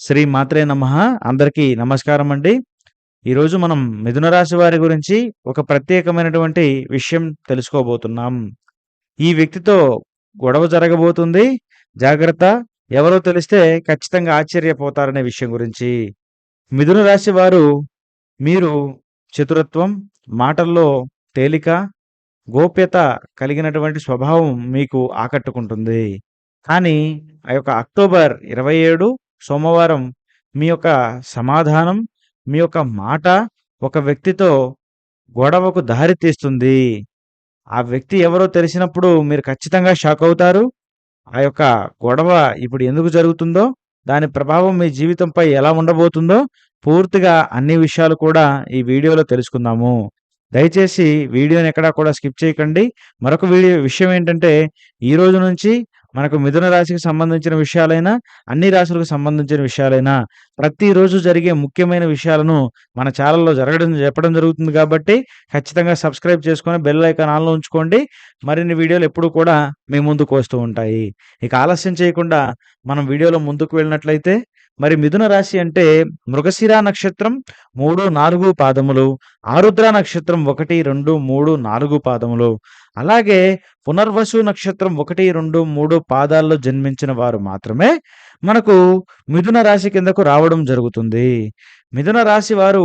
శ్రీ మాత్రే నమ. అందరికీ నమస్కారం అండి. ఈరోజు మనం మిథున రాశి వారి గురించి ఒక ప్రత్యేకమైనటువంటి విషయం తెలుసుకోబోతున్నాం. ఈ వ్యక్తితో గొడవ జరగబోతుంది. జాగ్రత్త ఎవరో తెలిస్తే ఖచ్చితంగా ఆశ్చర్యపోతారనే విషయం గురించి. మిథున రాశి వారు మీరు చతురత్వం మాటల్లో తేలిక గోప్యత కలిగినటువంటి స్వభావం మీకు ఆకట్టుకుంటుంది. కానీ ఆ యొక్క అక్టోబర్ ఇరవై ఏడు సోమవారం మీ యొక్క సమాధానం మీ యొక్క మాట ఒక వ్యక్తితో గొడవకు దారి తీస్తుంది. ఆ వ్యక్తి ఎవరో తెలిసినప్పుడు మీరు ఖచ్చితంగా షాక్ అవుతారు. ఆ యొక్క గొడవ ఇప్పుడు ఎందుకు జరుగుతుందో దాని ప్రభావం మీ జీవితంపై ఎలా ఉండబోతుందో పూర్తిగా అన్ని విషయాలు కూడా ఈ వీడియోలో తెలుసుకుందాము. దయచేసి వీడియోని ఎక్కడా కూడా స్కిప్ చేయకండి. మరొక వీడియో విషయం ఏంటంటే ఈ రోజు నుంచి మనకు మిథున రాశికి సంబంధించిన విషయాలైనా అన్ని రాశులకు సంబంధించిన విషయాలైనా ప్రతిరోజు జరిగే ముఖ్యమైన విషయాలను మన ఛానల్లో జరగడం చెప్పడం జరుగుతుంది కాబట్టి ఖచ్చితంగా సబ్స్క్రైబ్ చేసుకొని బెల్ ఐకాన్ ఆన్లో ఉంచుకోండి. మరిన్ని వీడియోలు ఎప్పుడు కూడా మీ ముందుకు వస్తూ ఉంటాయి. ఇక ఆలస్యం చేయకుండా మనం వీడియోలో ముందుకు వెళ్ళినట్లయితే మరి మిథున రాశి అంటే మృగశిర నక్షత్రం మూడు నాలుగు పాదములు ఆరుద్ర నక్షత్రం ఒకటి రెండు మూడు నాలుగు పాదములు. అలాగే పునర్వసు నక్షత్రం ఒకటి రెండు మూడు పాదాల్లో జన్మించిన వారు మాత్రమే మనకు మిథున రాశి కిందకు రావడం జరుగుతుంది. మిథున రాశి వారు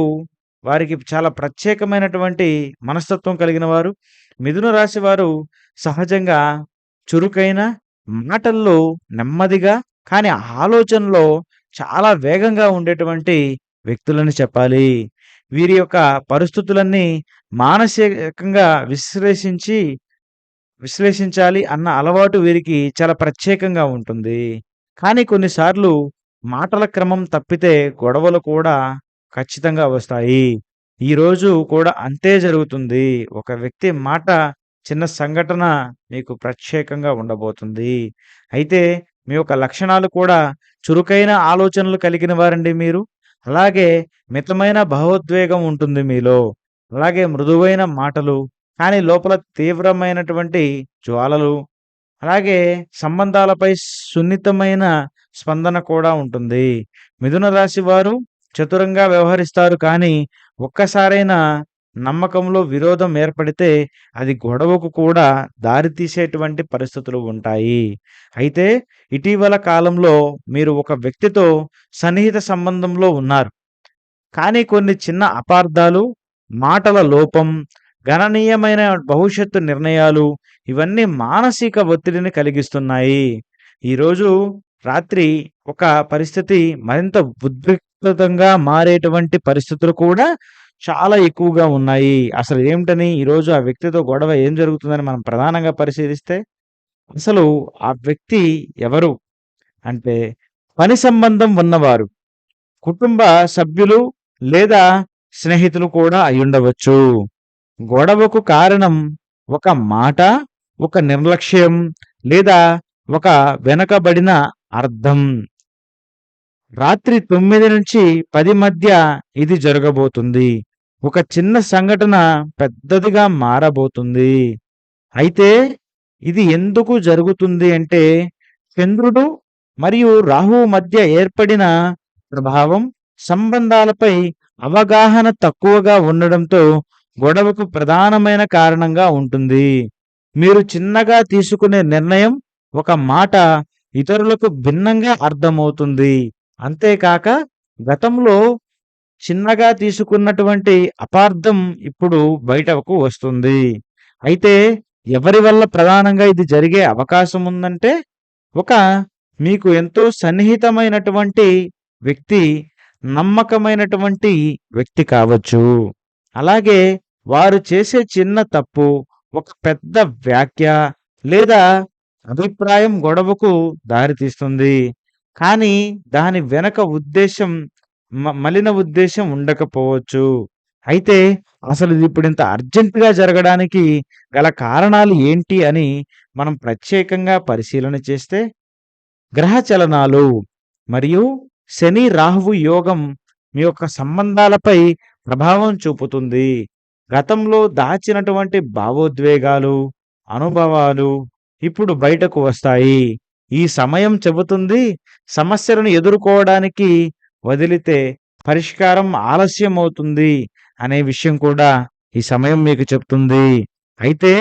వారికి చాలా ప్రత్యేకమైనటువంటి మనస్తత్వం కలిగిన వారు. మిథున రాశి వారు సహజంగా చురుకైన మాటల్లో నెమ్మదిగా కానీ ఆలోచనలో చాలా వేగంగా ఉండేటువంటి వ్యక్తులని చెప్పాలి. వీరి యొక్క పరిస్థితులన్నీ మానసికంగా విశ్లేషించి విశ్లేషించాలి అన్న అలవాటు వీరికి చాలా ప్రత్యేకంగా ఉంటుంది. కానీ కొన్నిసార్లు మాటల క్రమం తప్పితే గొడవలు కూడా ఖచ్చితంగా వస్తాయి. ఈరోజు కూడా అంతే జరుగుతుంది. ఒక వ్యక్తి మాట చిన్న సంఘటన మీకు ప్రత్యేకంగా ఉండబోతుంది. అయితే మీ యొక్క లక్షణాలు కూడా చురుకైన ఆలోచనలు కలిగిన వారండి మీరు. అలాగే మితమైన భావోద్వేగం ఉంటుంది మీలో. అలాగే మృదువైన మాటలు కానీ లోపల తీవ్రమైనటువంటి జ్వాలలు అలాగే సంబంధాలపై సున్నితమైన స్పందన కూడా ఉంటుంది. మిథున రాశి వారు చతురంగా వ్యవహరిస్తారు కానీ ఒక్కసారైనా నమ్మకంలో విరోధం ఏర్పడితే అది గొడవకు కూడా దారితీసేటువంటి పరిస్థితులు ఉంటాయి. అయితే ఇటీవల కాలంలో మీరు ఒక వ్యక్తితో సన్నిహిత సంబంధంలో ఉన్నారు. కానీ కొన్ని చిన్న అపార్థాలు మాటల లోపం గణనీయమైన భవిష్యత్తు నిర్ణయాలు ఇవన్నీ మానసిక ఒత్తిడిని కలిగిస్తున్నాయి. ఈరోజు రాత్రి ఒక పరిస్థితి మరింత ఉద్రిక్తంగా మారేటువంటి పరిస్థితులు కూడా చాలా ఎక్కువగా ఉన్నాయి. అసలు ఏమిటని ఈరోజు ఆ వ్యక్తితో గొడవ ఏం జరుగుతుందని మనం ప్రధానంగా పరిశీలిస్తే అసలు ఆ వ్యక్తి ఎవరు? అంటే పని సంబంధం ఉన్నవారు. కుటుంబ సభ్యులు లేదా స్నేహితులు కూడా అయ్యుండవచ్చు. గొడవకు కారణం ఒక మాట ఒక నిర్లక్ష్యం లేదా ఒక వెనకబడిన అర్థం. రాత్రి తొమ్మిది నుంచి పది మధ్య ఇది జరగబోతుంది. ఒక చిన్న సంఘటన పెద్దదిగా మారబోతుంది. అయితే ఇది ఎందుకు జరుగుతుంది అంటే చంద్రుడు మరియు రాహువు మధ్య ఏర్పడిన ప్రభావం సంబంధాలపై అవగాహన తక్కువగా ఉండడంతో గొడవకు ప్రధానమైన కారణంగా ఉంటుంది. మీరు చిన్నగా తీసుకునే నిర్ణయం ఒక మాట ఇతరులకు భిన్నంగా అర్థమవుతుంది. అంతేకాక గతంలో చిన్నగా తీసుకున్నటువంటి అపార్థం ఇప్పుడు బయటకు వస్తుంది. అయితే ఎవరి వల్ల ప్రధానంగా ఇది జరిగే అవకాశం ఉందంటే ఒక మీకు ఎంతో సన్నిహితమైనటువంటి వ్యక్తి నమ్మకమైనటువంటి వ్యక్తి కావచ్చు. అలాగే వారు చేసే చిన్న తప్పు ఒక పెద్ద వ్యాఖ్య లేదా అభిప్రాయం గొడవకు దారితీస్తుంది. కానీ దాని వెనక ఉద్దేశం మ- మలిన ఉద్దేశం ఉండకపోవచ్చు. అయితే అసలు ఇది ఇప్పుడు ఇంత అర్జెంటుగా జరగడానికి గల కారణాలు ఏంటి అని మనం ప్రత్యేకంగా పరిశీలన చేస్తే గ్రహ చలనాలు మరియు శని రాహువు యోగం మీ యొక్క సంబంధాలపై ప్రభావం చూపుతుంది. గతంలో దాచినటువంటి భావోద్వేగాలు అనుభవాలు ఇప్పుడు బయటకు వస్తాయి. ఈ సమయం చెబుతుంది సమస్యలను ఎదుర్కోవడానికి వదిలితే పరిష్కారం ఆలస్యం అవుతుంది అనే విషయం కూడా ఈ సమయం మీకు చెప్తుంది. అయితే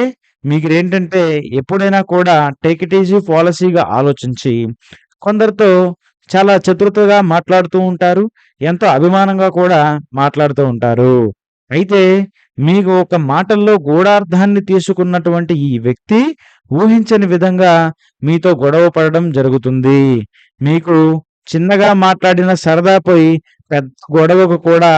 మీకు ఏంటంటే ఎప్పుడైనా కూడా టేక్ ఇట్ ఈజీ పాలసీగా ఆలోచించి కొందరితో చాలా చతురతగా మాట్లాడుతూ ఉంటారు ఎంతో అభిమానంగా కూడా మాట్లాడుతూ ఉంటారు. అయితే మీకు ఒక మాటల్లో గూఢార్థాన్ని తీసుకున్నటువంటి ఈ వ్యక్తి ఊహించని విధంగా మీతో గొడవ పడడం జరుగుతుంది. మీకు చిన్నగా మాట్లాడిన సరదా పోయి పెద్ద గొడవకు కూడా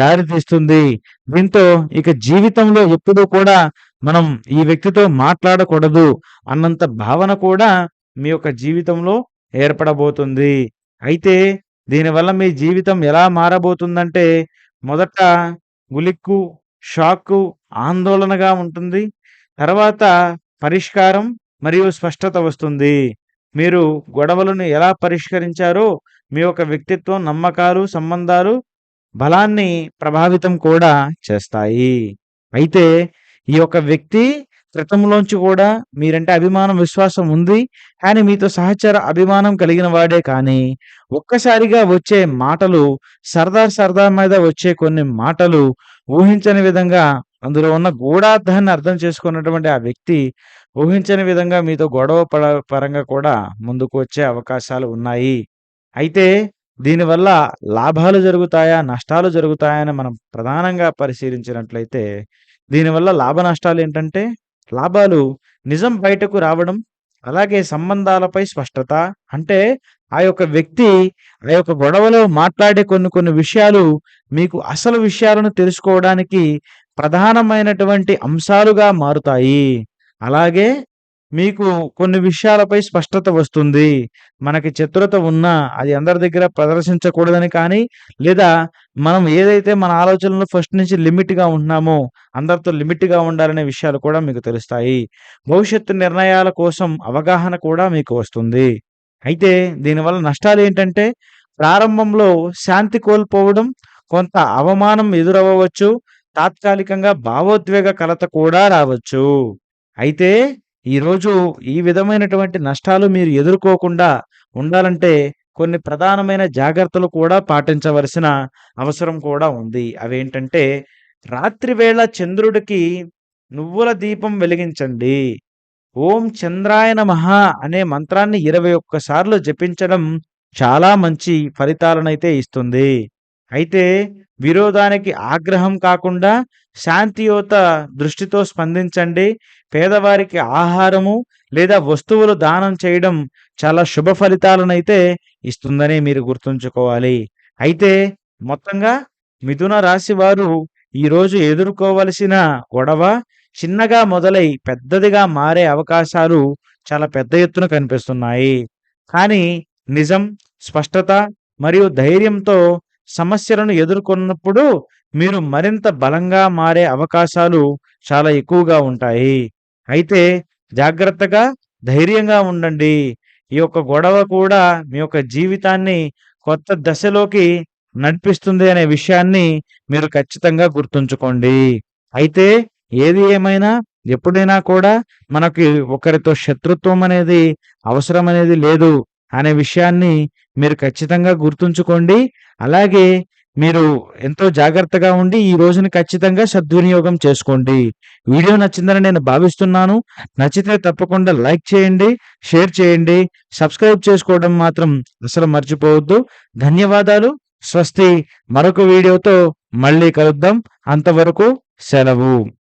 దారి తీస్తుంది. దీంతో ఇక జీవితంలో ఎప్పుడూ కూడా మనం ఈ వ్యక్తితో మాట్లాడకూడదు అన్నంత భావన కూడా మీ యొక్క జీవితంలో ఏర్పడబోతుంది. అయితే దీనివల్ల మీ జీవితం ఎలా మారబోతుందంటే మొదట గులిక్కు షాక్ ఆందోళనగా ఉంటుంది. తర్వాత పరిష్కారం మరియు స్పష్టత వస్తుంది. మీరు గొడవలను ఎలా పరిష్కరించారో మీ యొక్క వ్యక్తిత్వం నమ్మకాలు సంబంధాలు బలాన్ని ప్రభావితం కూడా చేస్తాయి. అయితే ఈ యొక్క వ్యక్తి క్రితంలోంచి కూడా మీరంటే అభిమానం విశ్వాసం ఉంది కానీ మీతో సహచర అభిమానం కలిగిన వాడే కానీ ఒక్కసారిగా వచ్చే మాటలు సరదా సరదా మీద వచ్చే కొన్ని మాటలు ఊహించని విధంగా అందులో ఉన్న గూఢార్థాన్ని అర్థం చేసుకున్నటువంటి ఆ వ్యక్తి ఊహించని విధంగా మీతో గొడవ పడ పరంగా కూడా ముందుకు వచ్చే అవకాశాలు ఉన్నాయి. అయితే దీనివల్ల లాభాలు జరుగుతాయా నష్టాలు జరుగుతాయని మనం ప్రధానంగా పరిశీలించినట్లయితే దీనివల్ల లాభ నష్టాలు ఏంటంటే లాభాలు నిజం బయటకు రావడం అలాగే సంబంధాలపై స్పష్టత అంటే ఆ యొక్క వ్యక్తి ఆ యొక్క గొడవలో మాట్లాడే కొన్ని కొన్ని విషయాలు మీకు అసలు విషయాలను తెలుసుకోవడానికి ప్రధానమైనటువంటి అంశాలుగా మారుతాయి. అలాగే మీకు కొన్ని విషయాలపై స్పష్టత వస్తుంది. మనకి చతురత ఉన్నా అది అందరి దగ్గర ప్రదర్శించకూడదని కానీ లేదా మనం ఏదైతే మన ఆలోచనలు ఫస్ట్ నుంచి లిమిట్గా ఉంటున్నామో అందరితో లిమిట్గా ఉండాలనే విషయాలు కూడా మీకు తెలుస్తాయి. భవిష్యత్తు నిర్ణయాల కోసం అవగాహన కూడా మీకు వస్తుంది. అయితే దీనివల్ల నష్టాలు ఏంటంటే ప్రారంభంలో శాంతి కోల్పోవడం కొంత అవమానం ఎదురవ్వచ్చు తాత్కాలికంగా భావోద్వేగ కలత కూడా రావచ్చు. అయితే ఈరోజు ఈ విధమైనటువంటి నష్టాలు మీరు ఎదుర్కోకుండా ఉండాలంటే కొన్ని ప్రధానమైన జాగ్రత్తలు కూడా పాటించవలసిన అవసరం కూడా ఉంది. అవేంటంటే రాత్రి వేళ చంద్రుడికి నువ్వుల దీపం వెలిగించండి. ఓం చంద్రాయ నమః అనే మంత్రాన్ని ఇరవై ఒక్కసార్లు జపించడం చాలా మంచి ఫలితాలనైతే ఇస్తుంది. అయితే విరోధానికి ఆగ్రహం కాకుండా శాంతియుత దృష్టితో స్పందించండి. పేదవారికి ఆహారము లేదా వస్తువులు దానం చేయడం చాలా శుభ ఫలితాలనైతే ఇస్తుందని మీరు గుర్తుంచుకోవాలి. అయితే మొత్తంగా మిథున రాశి వారు ఈరోజు ఎదుర్కోవలసిన గొడవ చిన్నగా మొదలై పెద్దదిగా మారే అవకాశాలు చాలా పెద్ద ఎత్తున కనిపిస్తున్నాయి. కానీ నిజం స్పష్టత మరియు ధైర్యంతో సమస్యలను ఎదుర్కొన్నప్పుడు మీరు మరింత బలంగా మారే అవకాశాలు చాలా ఎక్కువగా ఉంటాయి. అయితే జాగ్రత్తగా ధైర్యంగా ఉండండి. ఈ యొక్క గొడవ కూడా మీ యొక్క జీవితాన్ని కొత్త దశలోకి నడిపిస్తుంది అనే విషయాన్ని మీరు ఖచ్చితంగా గుర్తుంచుకోండి. అయితే ఏది ఏమైనా ఎప్పుడైనా కూడా మనకి ఒకరితో శత్రుత్వం అనేది అవసరం అనేది లేదు అనే విషయాన్ని మీరు ఖచ్చితంగా గుర్తుంచుకోండి. అలాగే మీరు ఎంతో జాగ్రత్తగా ఉండి ఈ రోజుని ఖచ్చితంగా సద్వినియోగం చేసుకోండి. వీడియో నచ్చిందని నేను భావిస్తున్నాను. నచ్చితే తప్పకుండా లైక్ చేయండి షేర్ చేయండి. సబ్స్క్రైబ్ చేసుకోవడం మాత్రం అసలు మర్చిపోవద్దు. ధన్యవాదాలు. స్వస్తి. మరొక వీడియోతో మళ్ళీ కలుద్దాం. అంతవరకు సెలవు.